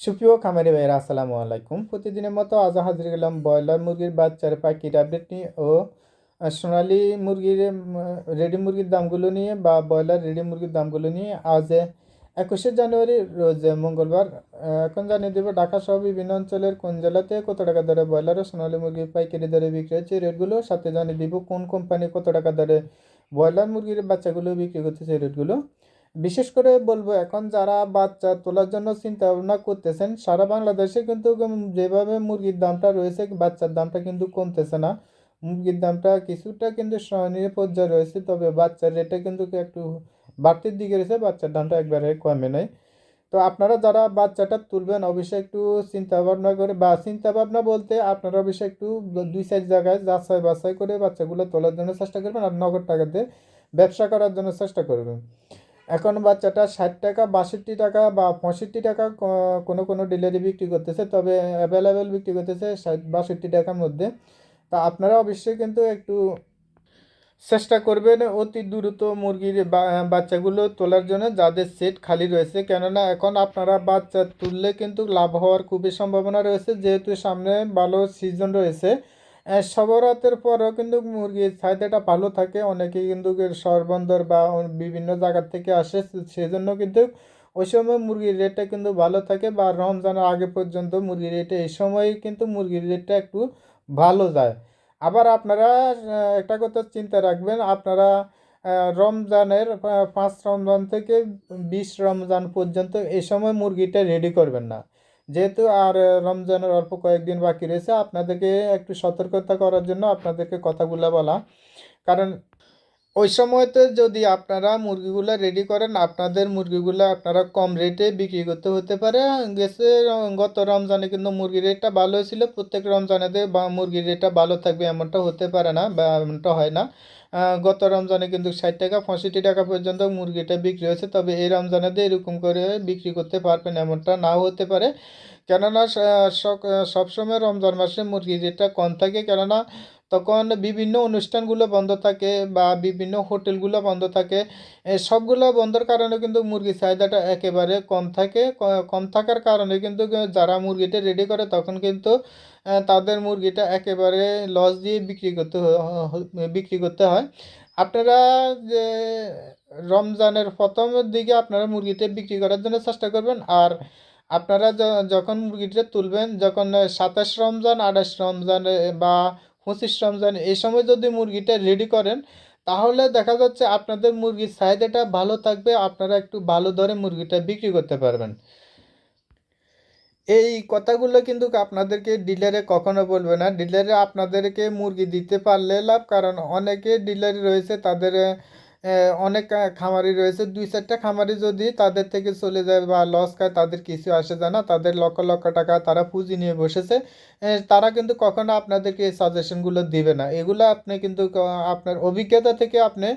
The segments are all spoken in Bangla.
সুপ্রিয় খামারি ভাইয়েরা, আসসালামু আলাইকুম। প্রতিদিনের মতো আজ হাজির গেলাম ব্রয়লার মুরগির বাচ্চার পাখির আপডেট নিয়ে ও সোনালী মুরগির রেডি মুরগির দামগুলো নিয়ে বা ব্রয়লার রেডি মুরগির দামগুলো নিয়ে আজ, একুশে জানুয়ারি, রোজ মঙ্গলবার এখন জানিয়ে দেবো ঢাকা সহ বিভিন্ন অঞ্চলের কোন জেলাতে কত টাকা দরে ব্রয়লার ও সোনালী মুরগির পাইকারি দরে বিক্রি হচ্ছে রেটগুলো সাথে জানিয়ে দিব কোন কোম্পানি কত টাকা দরে ব্রয়লার মুরগির বাচ্চাগুলো বিক্রি করতেছে রেটগুলো বিশেষ করে বলব, এখন যারা বাচ্চা তোলার জন্য চিন্তা ভাবনা করতেছেন, সারা বাংলাদেশে কিন্তু যেভাবে মুরগির দামটা রয়েছে, বাচ্চার দামটা কিন্তু কমতেছে না। মুরগির দামটা কিছুটা কিন্তু সহনীয় পর্যায়ে রয়েছে, তবে বাচ্চার রেটটা কিন্তু একটু বাড়তির দিকে রয়েছে, বাচ্চার দামটা একবারে কমে নাই। তো আপনারা যারা বাচ্চাটা তুলবেন, অবশ্যই একটু চিন্তা ভাবনা করে, বা চিন্তা ভাবনা বলতে আপনারা অবশ্যই একটু দুই চার জায়গায় যাচাই বাছাই করে বাচ্চাগুলো তোলার জন্য চেষ্টা করবেন, আর নগদ টাকাতে ব্যবসা করার জন্য চেষ্টা করবেন। এখন বাচ্চাটা ষাট টাকা, বাষট্টি টাকা বা পঁয়ষট্টি টাকা কোনো কোনো ডিলারি বিক্রি করতেছে, তবে অ্যাভেলেবেল বিক্রি করতেছে ষাট, বাষট্টি টাকার মধ্যে। তা আপনারা অবশ্যই কিন্তু একটু চেষ্টা করবেন অতি দ্রুত মুরগির বাচ্চাগুলো তোলার জন্য, যাদের সেট খালি রয়েছে। কেননা এখন আপনারা বাচ্চা তুললে কিন্তু লাভ হওয়ার খুবই সম্ভাবনা রয়েছে, যেহেতু সামনে ভালো সিজন রয়েছে। সবরাতের পরও কিন্তু মুরগির চাহিদাটা ভালো থাকে। অনেকে কিন্তু শহর বন্দর বা বিভিন্ন জায়গা থেকে আসে সেজন্য কিন্তু ওই সময় মুরগির রেটটা কিন্তু ভালো থাকে বা রমজানের আগে পর্যন্ত মুরগির রেটে এই সময় কিন্তু মুরগির রেটটা একটু ভালো যায়। আবার আপনারা একটা কথা চিন্তা রাখবেন, আপনারা রমজানের পাঁচ রমজান থেকে বিশ রমজান পর্যন্ত এই সময় মুরগিটা রেডি করবেন না। যেহেতু আর রমজানের অল্প কয়েকদিন বাকি রয়েছে, আপনাদেরকে একটু সতর্কতা করার জন্য আপনাদেরকে কথাগুলো বলা। কারণ ওই সময়তে যদি আপনারা মুরগিগুলো রেডি করেন, আপনাদের মুরগিগুলো আপনারা কম রেটে বিক্রি করতে হতে পারে। গেছে গত রমজানে কিন্তু মুরগির রেটটা ভালো ছিল। প্রত্যেক রমজানেতে বা মুরগির রেটটা ভালো থাকবে এমনটা হতে পারে না বা এমনটা হয় না। গত রমজানে কিন্তু ষাট টাকা, পঁয়ষট্টি টাকা পর্যন্ত মুরগিটা বিক্রি হয়েছে। তবে এই রমজানেতে এরকম করে বিক্রি করতে পারবেন এমনটা নাও হতে পারে। কেননা সবসময় রমজান মাসে মুরগির রেটটা কম থাকে। কেননা তখন বিভিন্ন অনুষ্ঠানগুলো বন্ধ থাকে বা বিভিন্ন হোটেলগুলো বন্ধ থাকে। সবগুলো বন্ধর কারণে কিন্তু মুরগির চাহিদাটা একেবারে কম থাকে। কম থাকার কারণে কিন্তু যারা মুরগিটা রেডি করে তখন কিন্তু তাদের মুরগিটা একেবারে লস দিয়ে বিক্রি করতে বিক্রি করতে হয়। আপনারা যে রমজানের প্রথমের দিকে আপনারা মুরগিটা বিক্রি করার জন্য চেষ্টা করবেন। আর আপনারা যখন মুরগিটা তুলবেন, যখন সাতাশ রমজান, আঠাশ রমজান বা পঁচিশ রমজান, এই সময় যদি মুরগিটা রেডি করেন, তাহলে দেখা যাচ্ছে আপনাদের মুরগির চাহিদাটা ভালো থাকবে, আপনারা একটু ভালো দরে মুরগিটা বিক্রি করতে পারবেন। এই কথাগুলো কিন্তু আপনাদেরকে ডিলারে কখনো বলবে না। ডিলারে আপনাদেরকে মুরগি দিতে পারলে লাভ, কারণ অনেকে ডিলারি রয়েছে, তাদের অনেক খামারি রয়েছে। দুই চারটা খামারি যদি তাদের থেকে চলে যায় বা লস খায়, তাদের কিছু আসে যায় না। তাদের লক্ষ লক্ষ টাকা তারা পুঁজি নিয়ে বসেছে। তারা কিন্তু কখনো আপনাদেরকে এই সাজেশনগুলো দিবে না। এগুলো আপনি কিন্তু আপনার অভিজ্ঞতা থেকে আপনি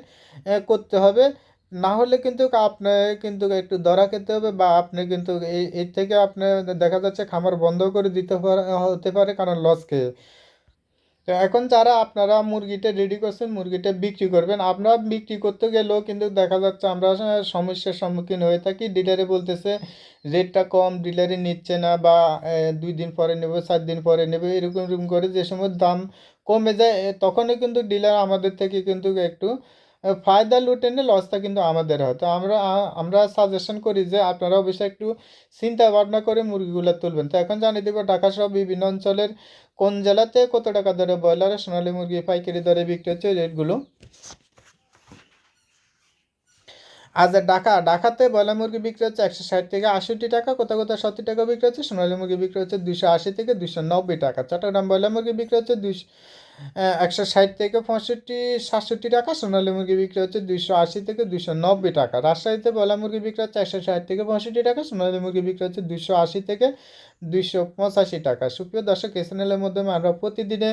করতে হবে। না হলে কিন্তু আপনি কিন্তু একটু ধরা খেতে হবে বা আপনি কিন্তু এর থেকে আপনি দেখা যাচ্ছে খামার বন্ধ করে দিতে হতে পারে কারণ লস খেয়ে। তো এখন যারা আপনারা মুরগিটা রেডি করছেন, মুরগিটা বিক্রি করবেন, আপনারা বিক্রি করতে গেলেও কিন্তু দেখা যাচ্ছে আমরা সমস্যার সম্মুখীন হয়ে থাকি। ডিলারে বলতেছে রেটটা কম, ডিলারে নিচ্ছে না বা দুই দিন পরে নেবে সাত দিন পরে নেবে, এরকম এরকম করে যে সময় দাম কমে যায় তখনই কিন্তু ডিলার আমাদের থেকে কিন্তু একটু ফায়দা লুটে নিয়ে লসটা কিন্তু আমাদের হয়। তো আমরা আমরা সাজেশন করি যে আপনারা অবশ্যই একটু চিন্তা ভাবনা করে মুরগিগুলো তুলবেন। তো এখন জানিয়ে দেবো, ঢাকা সহ বিভিন্ন অঞ্চলের কোন জেলাতে কত টাকা দরে ব্রয়লার, সোনালী মুরগি, পাইকারি দরে বিক্রি হচ্ছে রেটগুলো? আজ ঢাকা, ঢাকাতে ব্রয়লার মুরগি বিক্রি হচ্ছে একশো ষাট থেকে আষট্টি টাকা কোথাও কোথাও সত্তর টাকা বিক্রি হচ্ছে, সোনালী মুরগি বিক্রি হচ্ছে দুশো আশি থেকে দুশো নব্বই টাকা। চট্টগ্রাম ব্রয়লার মুরগি বিক্রি হচ্ছে দুশো একশো ষাট থেকে পঁয়ষট্টি, সাতষট্টি টাকা, সোনালী মুরগি বিক্রি হচ্ছে দুইশো আশি থেকে দুশো নব্বই টাকা। রাজশাহীতে ব্রয়লার মুরগি বিক্রি হচ্ছে একশো ষাট থেকে পঁয়ষট্টি টাকা, সোনালী মুরগি বিক্রি হচ্ছে দুশো আশি থেকে দুইশো পঁচাশি টাকা। সুপ্রিয় দর্শক, এই চ্যানেলের মাধ্যমে আমরা প্রতিদিনে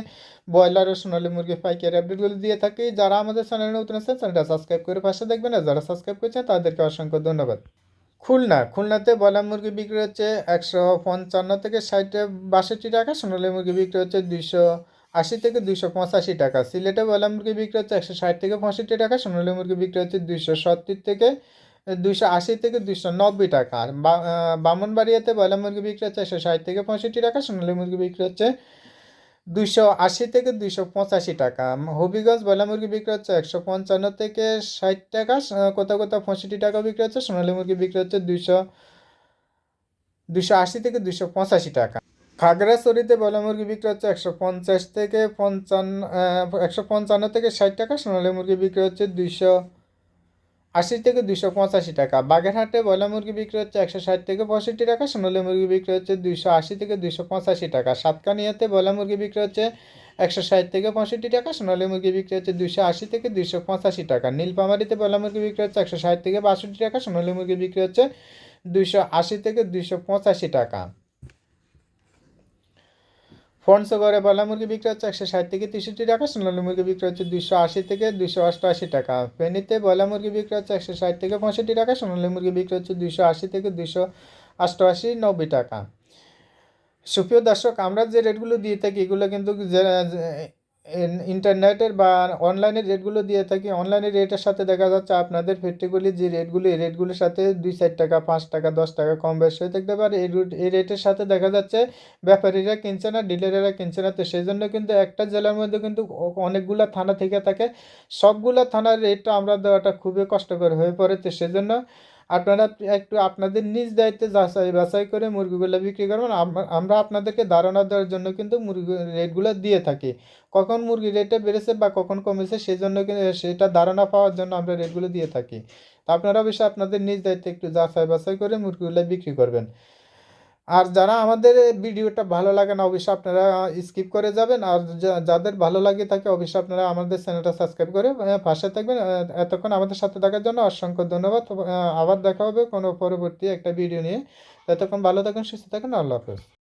ব্রয়লার ও সোনালী মুরগি পাইকারি আপডেটগুলো দিয়ে থাকি। যারা আমাদের চ্যানেলে নতুন আছেন, চ্যানেলটা সাবস্ক্রাইব করে পাশে দেখবেন আর যারা সাবস্ক্রাইব করেছেন, তাদেরকে অসংখ্য ধন্যবাদ। খুলনা, খুলনাতে ব্রয়লার মুরগি বিক্রি হচ্ছে একশো পঞ্চান্ন থেকে ষাট, বাষট্টি টাকা, সোনালী মুরগি বিক্রি হচ্ছে দুইশো আশি থেকে দুইশো পঁচাশি টাকা। সিলেটে ব্রয়লার মুরগি বিক্রি হচ্ছে একশো ষাট থেকে পঁয়ষট্টি টাকা, সোনালী মুরগি বিক্রি হচ্ছে দুইশো সত্তর থেকে, দুইশো আশি থেকে দুইশো নব্বই টাকা। বামনবাড়িয়াতে ব্রয়লার মুরগি বিক্রি হচ্ছে একশো ষাট থেকে পঁয়ষট্টি টাকা, সোনালী মুরগি বিক্রি হচ্ছে দুইশো আশি থেকে দুইশো পঁচাশি টাকা। হবিগঞ্জ বয়লা মুরগি বিক্রি হচ্ছে একশো পঞ্চান্ন থেকে ষাট টাকা কোথাও কোথাও পঁয়ষট্টি টাকা বিক্রি হচ্ছে, সোনালী মুরগি বিক্রি হচ্ছে দুইশো দুইশো আশি থেকে দুইশো পঁচাশি টাকা। খাগড়াছড়িতে ব্রয়লার মুরগি বিক্রি হচ্ছে একশো পঞ্চাশ থেকে পঞ্চান্ন একশো পঞ্চান্ন থেকে ষাট টাকা, সোনালী মুরগি বিক্রি হচ্ছে দুইশো আশি থেকে দুশো পঁচাশি টাকা। বাগেরহাটে বয়লা মুরগি বিক্রি হচ্ছে একশো ষাট থেকে পঁয়ষট্টি টাকা, সোনালী মুরগি বিক্রি হচ্ছে দুইশো আশি থেকে দুইশো পঁচাশি টাকা। সাতকানিয়াতে বয়লা মুরগি বিক্রি হচ্ছে একশো ষাট থেকে পঁয়ষট্টি টাকা, সোনালী মুরগি বিক্রি হচ্ছে দুইশো আশি থেকে দুইশো পঁচাশি টাকা। নীলপামারিতে ব্রয়লার মুরগি বিক্রি হচ্ছে একশো ষাট থেকে বাষট্টি টাকা, সোনালী মুরগি বিক্রি হচ্ছে দুইশো আশি থেকে দুইশো পঁচাশি টাকা। ফোনসগরে ব্রয়লার মুরগি বিক্রি হচ্ছে একশো ষাট থেকে তেষট্টি টাকা, সোনালী মুরগি বিক্রি হচ্ছে দুশো আশি থেকে দুশো অষ্টআশি টাকা। ফেনীতে বলা, মুরগি বিক্রি হচ্ছে একশো ষাট থেকে পঁয়ষট্টি টাকা, সোনালী মুরগি বিক্রি হচ্ছে দুশো আশি থেকে দুশো অষ্টআশি নব্বই টাকা। সুপ্রিয় দর্শক, আমরা যে রেটগুলো দিয়ে থাকি, এগুলো কিন্তু ইন্টারনেটের বা অনলাইনের রেটগুলো দিয়ে থাকি। অনলাইনের রেটের সাথে দেখা যাচ্ছে আপনাদের ফ্যাক্টরিগুলি যে রেটগুলি, এই রেটগুলোর সাথে দুই চার টাকা, পাঁচ টাকা, দশ টাকা কম বেশি হয়ে থাকতে পারে। এই এই রেটের সাথে দেখা যাচ্ছে ব্যাপারীরা কিনছে না, ডিলারেরা কিনছে না। তো সেই জন্য কিন্তু একটা জেলার মধ্যে কিন্তু অনেকগুলো থানা থেকে থাকে। সবগুলো থানার রেটটা আমরা দেওয়াটা খুবই কষ্টকর হয়ে পড়ে। তো সেজন্য আপনারা একটু আপনাদের নিজ দায়িত্বে যাচাই বাছাই করে মুরগিগুলো বিক্রি করবেন। আম- আমরা আপনাদেরকে ধারণা দেওয়ার জন্য কিন্তু মুরগি রেটগুলো দিয়ে থাকি। কখন মুরগির রেটটা বেড়েছে বা কখন কমেছে সেই জন্য সেটা ধারণা পাওয়ার জন্য আমরা রেটগুলো দিয়ে থাকি। আপনারা অবশ্যই আপনাদের নিজ দায়িত্বে একটু যাচাই বাছাই করে মুরগিগুলো বিক্রি করবেন। আর যারা আমাদের ভিডিওটা ভালো লাগে না, অবশ্যই আপনারা স্কিপ করে যাবেন। আর যাদের ভালো লাগে থাকে অবশ্যই আপনারা আমাদের চ্যানেলটা সাবস্ক্রাইব করে পাশে থাকবেন। এতক্ষণ আমাদের সাথে থাকার জন্য অসংখ্য ধন্যবাদ। আবার দেখা হবে কোনো পরবর্তী একটা ভিডিও নিয়ে। এতক্ষণ ভালো থাকুন, সুস্থ থাকুন। আল্লাহ হাফেজ।